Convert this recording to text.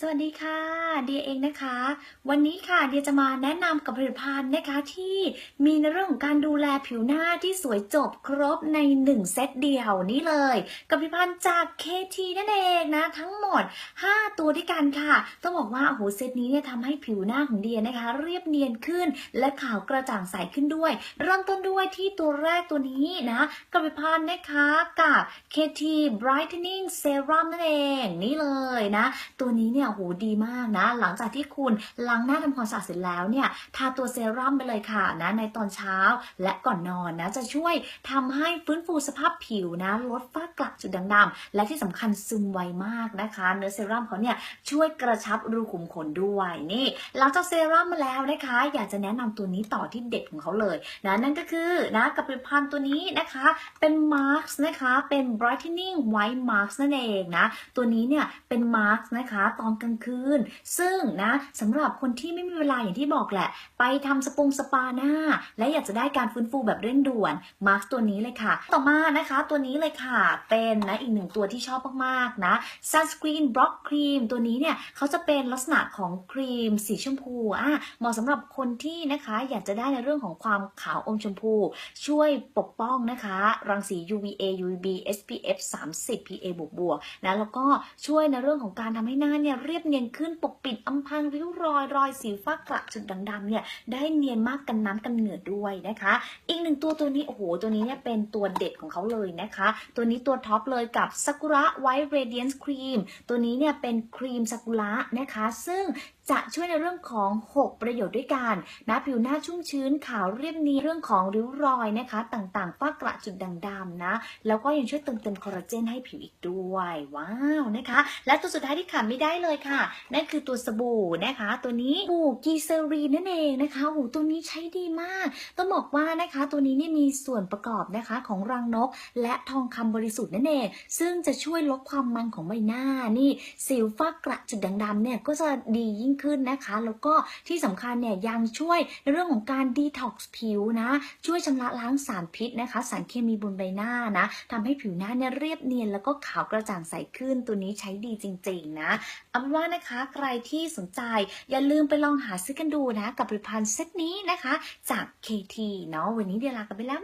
สวัสดีค่ะ เดียเองนะคะ วันนี้ค่ะเดียจะมาแนะนำกับผลิตภัณฑ์นะคะที่มีในเรื่องของการดูแลผิวหน้าที่สวยจบครบใน 1 เซตเดียวนี่เลย กับผลิตภัณฑ์จาก KT นั่นเองนะ ทั้งหมด 5 ตัวด้วยกันค่ะ ต้องบอกว่าโอ้โหเซตนี้เนี่ยทำให้ผิวหน้าของเดียนะคะ เรียบเนียนขึ้น และขาวกระจ่างใสขึ้นด้วย เริ่มต้นด้วยที่ตัวแรกตัวนี้นะกับผลิตภัณฑ์นะคะกับ KT Brightening Serum นั่นเอง นี่เลยนะ ตัวนี้เนี่ยโหดีมากนะ หลังจากที่คุณล้างหน้าทำความสะอาดเสร็จแล้วเนี่ยทาตัวเซรั่มไปเลยค่ะนะในตอนเช้าและก่อนนอนนะจะช่วยทำให้ฟื้นฟูสภาพผิวนะลดฝ้ากระจุดด่างดำและที่สำคัญซึมไวมากนะคะเนื้อเซรั่มเขาเนี่ยช่วยกระชับรูขุมขนด้วยนี่ หลังจากเซรั่มมาแล้วนะคะ อยากจะแนะนำตัวนี้ต่อที่เด็ดของเขาเลยนะนั่นก็คือนะกับผลิตภัณฑ์ตัวนี้นะคะเป็นมาร์กนะคะเป็น brightening white mask นั่นเองนะตัวนี้เนี่ยเป็นมาร์กนะคะตอนกลางคืน ซึ่งนะสำหรับคนที่ไม่มีเวลาอย่างที่บอกแหละ ไปทำสปงสปาหน้า และอยากจะได้การฟื้นฟูแบบเร่งด่วนมาร์กตัวนี้เลยค่ะ ต่อมานะคะ ตัวนี้เลยค่ะเป็นนะอีกหนึ่งตัวที่ชอบมากๆนะ sunscreen block cream ตัวนี้เนี่ยเขาจะเป็นลักษณะของครีมสีชมพูอะเหมาะสำหรับคนที่นะคะอยากจะได้ในเรื่องของความขาวอมชมพู ช่วยปกป้องนะคะ รังสี UVA UVB SPF 30 PA บวกบวกๆนะแล้วก็ช่วยในเรื่องของการทำให้หน้าเนี่ยเรียบเนียนขึ้นปกปิดอำพรางริ้วรอยรอยสิวฟ้ากระจุดด่างดำเนี่ยได้เนียนมากกันน้ำกันเหงื่อด้วยนะคะ อีกหนึ่งตัวตัวนี้โอ้โหตัวนี้เนี่ยเป็นตัวเด็ดของเขาเลยนะคะ ตัวนี้ตัวท็อปเลยกับ Sakura White Radiance Cream ตัวนี้เนี่ยเป็นครีมซากุระนะคะ ซึ่งจะช่วยในเรื่องของ 6 ประโยชน์ด้วยกันนะผิวหน้าชุ่มชื้นขาวเรียบเนียนเรื่องของริ้วรอยนะคะ ต่างๆ ฝ้ากระจุดด่างดำนะ แล้วก็ยังช่วยเติมเต็มคอลลาเจนให้ผิวอีกด้วย ว้าวนะคะ และตัวสุดท้ายที่ขาดไม่ได้เลยค่ะ นั่นคือตัวสบู่นะคะ ตัวนี้สบู่กีเซรีนนั่นเองนะคะโอ้ตัวนี้ใช้ดีมาก ต้องบอกว่านะคะ ตัวนี้เนี่ยมีส่วนประกอบนะคะของรังนก และทองคำบริสุทธิ์นั่นเอง ซึ่งจะช่วยลดความมันของใบหน้านี่สิวฝ้ากระจุดด่างดำเนี่ยก็จะดียิ่งขึ้นนะคะ แล้วก็ที่สำคัญเนี่ยยังช่วยในเรื่องของการดีท็อกซ์ผิวนะ ช่วยชำระล้างสารพิษนะคะ สารเคมีบนใบหน้านะทำให้ผิวหน้าเนี่ยเรียบเนียนแล้วก็ขาวกระจ่างใสขึ้น ตัวนี้ใช้ดีจริง ๆ นะเป็นว่านะคะใครที่สนใจอย่าลืมไปลองหาซื้อกันดูนะ กับผลิตภัณฑ์เซตนี้นะคะ จาก KT เนาะวันนี้เดียลากันไปแล้ว